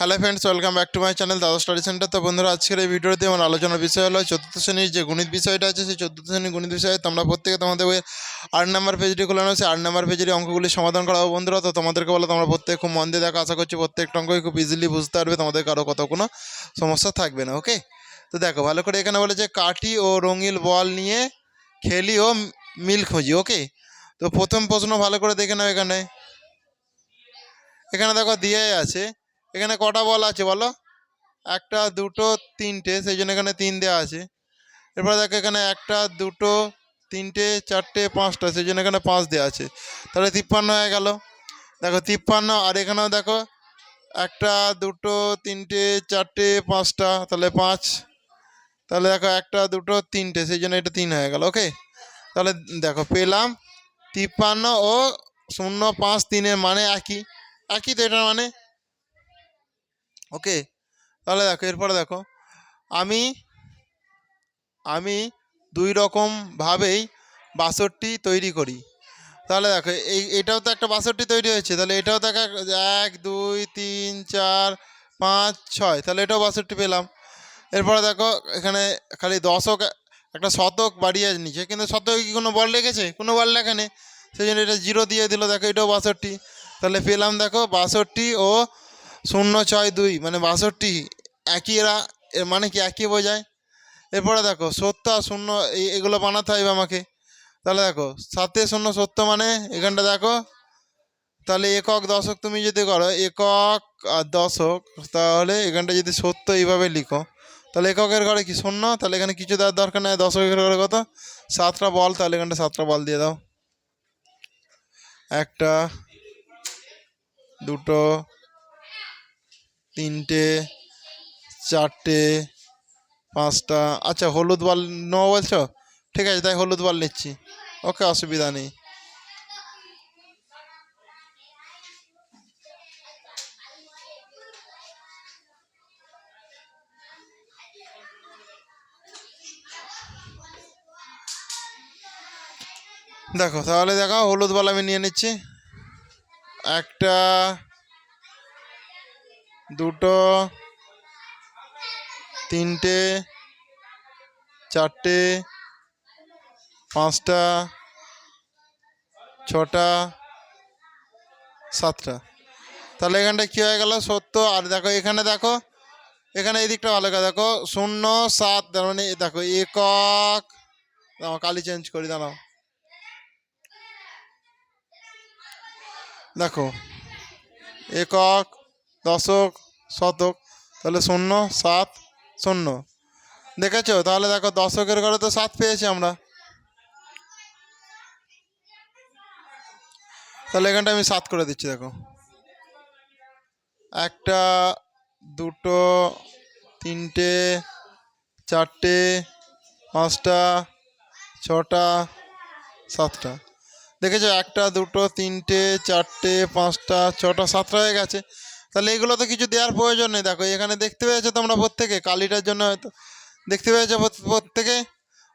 Hello friends welcome back to my channel Dada study centre তো বন্ধুরা, আজকের এই ভিডিওতে আমার আলোচনার বিষয় হলো চতুর্থ শ্রেণির যে গণিত বিষয়টা আছে, সেই চতুর্থ শ্রেণির গণিত বিষয়ে তোমরা প্রত্যেকে তোমাদের ওই আট নাম্বার পেজটি খুলে নেবে সেই আট নাম্বার পেজের অঙ্কগুলি সমাধান করা হবে বন্ধুরা। তো তোমাদেরকে বলো, তোমরা প্রত্যেক খুব মন দিয়ে দেখো, আশা করছি প্রত্যেকটা অঙ্কই খুব ইজিলি বুঝতে পারবে। তোমাদের কারও কত কোনো সমস্যা থাকবে না ওকে তো দেখো, ভালো করে এখানে বলেছে, কাঠি ও রঙিন বল নিয়ে খেলি ও মিল খুঁজি ওকে তো প্রথম প্রশ্ন ভালো করে দেখে নাও এখানে। এখানে দেখো, দিয়ে আছে এখানে কটা বল আছে বলো? একটা, দুটো, তিনটে, সেই জন্য এখানে তিন দেওয়া আছে। এরপরে দেখো এখানে একটা, দুটো, তিনটে, চারটে, পাঁচটা, সেই জন্য এখানে পাঁচ দেওয়া আছে। তাহলে তিপ্পান্ন হয়ে গেল। দেখো তিপ্পান্ন, আর এখানেও দেখো একটা, দুটো, তিনটে, চারটে, পাঁচটা, তাহলে পাঁচ। তাহলে দেখো একটা, দুটো, তিনটে, সেই জন্য এটা তিন হয়ে গেল ওকে তাহলে দেখো পেলাম তিপ্পান্ন ও শূন্য পাঁচ তিনের মানে একই। একই তো এটার মানে ওকে তাহলে দেখো, এরপরে দেখো, আমি আমি দুই রকমভাবেই বাসরটি তৈরি করি। তাহলে দেখো, এই, এটাও তো একটা বাসরটি তৈরি হয়েছে, তাহলে এটাও দেখা এক দুই, তিন, চার, পাঁচ, ছয়, তাহলে এটাও বাসরটি পেলাম। এরপরে দেখো, এখানে খালি দশক, একটা শতক বাড়িয়ে নিচে কিন্তু শতকে কি কোনো বল লেগেছে? কোনো বল লেখা নেই সেই জন্য এটা জিরো দিয়ে দিল, দেখো এটাও বাষট্টি তাহলে পেলাম দেখো বাষট্টি ও শূন্য ছয় দুই মানে বাষট্টি, একই এরা, এর মানে কি একই বোঝায়? এরপরে দেখো, সত্য আর শূন্য এগুলো বানাতে হবে আমাকে। তাহলে দেখো, সাতে শূন্য, সত্য মানে এখানটা দেখো, তাহলে একক দশক তুমি যদি করো, একক আর দশক, তাহলে এখানটা যদি সত্য এইভাবে লিখো, তাহলে এককের ঘরে কি শূন্য? তাহলে এখানে কিছু দেওয়ার দরকার নেই, দশকের ঘরে কত? সাতটা বল, তাহলে এখানটা সাতটা বল দিয়ে দাও। একটা, দুটো তিনটে, চারটে, পাঁচটা। আচ্ছা হলুদ বাল নেব বলছো? ঠিক আছে, তাই হলুদ বাল নিচ্ছি। ওকে, অসুবিধা নেই। দেখো, তাহলে দেখো, হলুদ বল আমি নিয়ে নিচ্ছি। একটা দুটো, তিনটে, চারটে, পাঁচটা, ছটা, সাতটা। তাহলে এখানটা কী হয়ে গেল? সত্য। আর দেখো, এখানে দেখো, এখানে এই দিকটা ভালো করে দেখো। শূন্য, সাত, তার মানে দেখো, একক। দাঁড়াও, কালি চেঞ্জ করি, দাঁড়াও। দেখো, একক দশক, শতক, তাহলে শূন্য, সাত, শূন্য। দেখেছ? তাহলে দেখো, দশকের ঘরে তো সাত পেয়েছি আমরা। তাহলে এখানটা আমি সাত করে দিচ্ছি, দেখো। একটা, দুটো, তিনটে, চারটে, পাঁচটা, ছটা, সাতটা। দেখেছ? একটা, দুটো, তিনটে, চারটে, পাঁচটা, ছটা, সাতটা হয়ে গেছে। তাহলে এগুলো তো কিছু দেওয়ার প্রয়োজন নেই। দেখো, এখানে দেখতে পেয়েছ তোমরা প্রত্যেকে, কালিটার জন্য হয়তো দেখতে পেয়েছ প্রত্যেকে?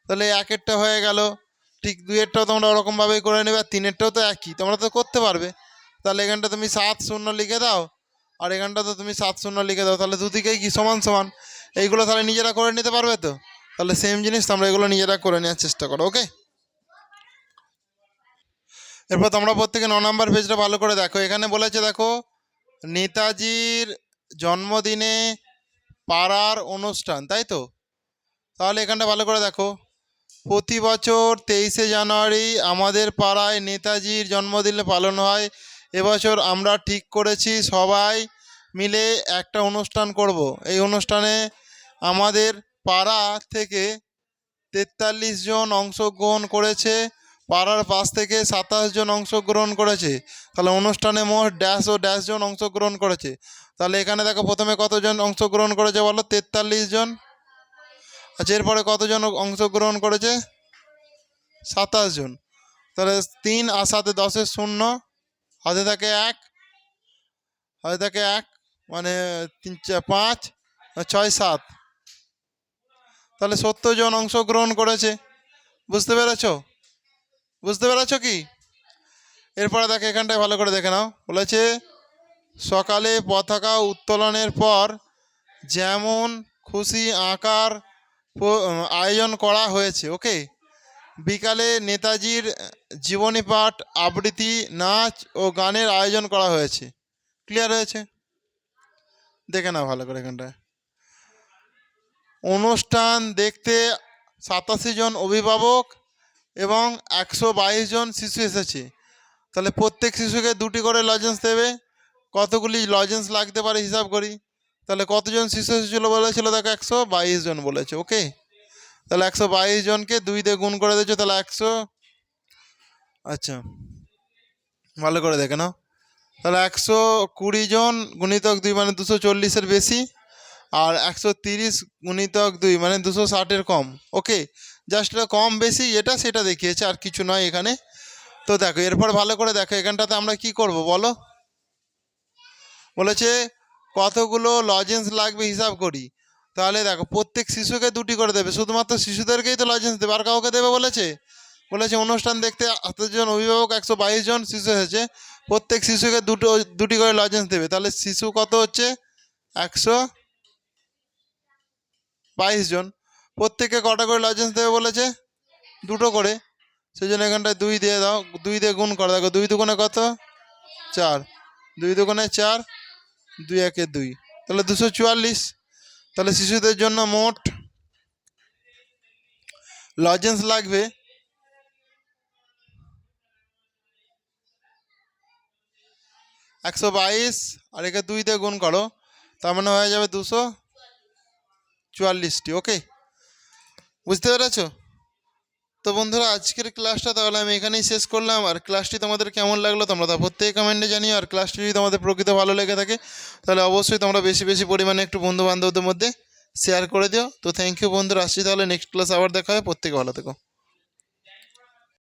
তাহলে একেরটা হয়ে গেল। ঠিক দুইয়েরটাও তোমরা ওরকমভাবেই করে নেবে, আর তিনেরটাও তো একই। তোমরা তো করতে পারবে। তাহলে এখানটা তুমি সাত শূন্য লিখে দাও। আর এখানটা তো তুমি সাত শূন্য লিখে দাও। তাহলে দুদিকেই কি সমান সমান? এইগুলো তাহলে নিজেরা করে নিতে পারবে তো? তাহলে সেম জিনিস তোমরা এগুলো নিজেরা করে নেওয়ার চেষ্টা করো ওকে এরপর তোমরা প্রত্যেকে ন নম্বর পেজটা ভালো করে দেখো। এখানে বলেছে, দেখো নেতাজির জন্মদিনে পাড়ার অনুষ্ঠান, তাই তো? তাহলে এখানটা ভালো করে দেখো। প্রতি বছর তেইশে জানুয়ারি আমাদের পাড়ায় নেতাজির জন্মদিন পালন হয়। এবছর আমরা ঠিক করেছি, সবাই মিলে একটা অনুষ্ঠান করব। এই অনুষ্ঠানে আমাদের পাড়া থেকে তেতাল্লিশ জন অংশগ্রহণ করেছে। পাড়ার পাশ থেকে সাতাশ জন অংশগ্রহণ করেছে। তাহলে অনুষ্ঠানে মোট ড্যাশ ও ড্যাশ জন অংশগ্রহণ করেছে। তাহলে এখানে দেখো প্রথমে কতজন অংশগ্রহণ করেছে বলো? তেতাল্লিশ জন। আচ্ছা এরপরে কতজন অংশগ্রহণ করেছে? সাতাশ জন। তাহলে তিন আর সাথে দশের শূন্য। হাতে থাকে এক। হাতে থাকে এক মানে তিন পাঁচ ছয় সাত। তাহলে সত্তর জন অংশগ্রহণ করেছে। বুঝতে পেরেছ? বুঝতে পেরেছ কি? এরপরে দেখো এখানটায় ভালো করে দেখে নাও। বলেছে, সকালে পতাকা উত্তোলনের পর যেমন খুশি আঁকার আয়োজন করা হয়েছে, ওকে? বিকালে নেতাজির জীবনী পাঠ, আবৃত্তি, নাচ ও গানের আয়োজন করা হয়েছে। ক্লিয়ার হয়েছে? দেখে নাও ভালো করে এখানটায়। অনুষ্ঠান দেখতে সাতাশি জন অভিভাবক এবং একশো বাইশ জন শিশু এসেছে। তাহলে প্রত্যেক শিশুকে দুটি করে লজেন্স দেবে। কতগুলি লজেন্স লাগতে পারে হিসাব করি। তাহলে কতজন শিশু এসেছিল বলেছিল? দেখো একশো বাইশ জন বলেছে ওকে তাহলে একশো বাইশ জনকে দুই দিয়ে গুণ করে দিয়েছ, তাহলে একশো আচ্ছা ভালো করে দেখে নাও। তাহলে একশো কুড়ি জন গুণিতক দুই মানে দুশো চল্লিশের বেশি। আর একশো তিরিশ গুণিতক দুই মানে দুশো ষাটের কম। ওকে জাস্ট কম বেশি, এটা সেটা দেখিয়েছে, আর কিছু নয় এখানে। তো দেখো, এরপর ভালো করে দেখো, এখানটাতে আমরা কি করব বলো? বলেছে, কতগুলো লজেন্স লাগবে হিসাব করি। তাহলে দেখো, প্রত্যেক শিশুকে দুটি করে দেবে, শুধুমাত্র শিশুদেরকেই তো লজেন্স দেবে, আর কাউকে দেবে বলেছে? বলেছে, অনুষ্ঠান দেখতে জন অভিভাবক, একশো বাইশ জন শিশু এসেছে, প্রত্যেক শিশুকে দুটো, দুটি করে লজেন্স দেবে। তাহলে শিশু কত হচ্ছে? একশো বাইশ জন। প্রত্যেককে কটা করে লজেন্স দেবে বলেছে? দুটো করে। সেই জন্য এখানটায় দুই দিয়ে দাও। দুই দিয়ে গুণ করো। দেখো, দুই দুগুণে কত? চার। দুই দুগুণে চার, দুই একে দুই। তাহলে দুশো চুয়াল্লিশ। তাহলে শিশুদের জন্য মোট লজেন্স লাগবে একশো বাইশ। আর একে দুই দিয়ে গুণ করো। তার মানে হয়ে যাবে দুশো চুয়াল্লিশটি ওকে বুঝতে পেরেছ? তো বন্ধুরা, আজকের ক্লাসটা তাহলে আমি এখানেই শেষ করলাম। আর ক্লাসটি তোমাদের কেমন লাগল তোমরা তা প্রত্যেক কমেন্টে জানিও। আর ক্লাসটি যদি তোমাদের প্রকৃত ভালো লেগে থাকে, তাহলে অবশ্যই তোমরা বেশি বেশি পরিমাণে একটু বন্ধু বান্ধবদের মধ্যে শেয়ার করে দিও। তো থ্যাংক ইউ বন্ধুরা, আসছি তাহলে নেক্সট ক্লাস আবার দেখা হবে। প্রত্যেকে ভালো থেকো।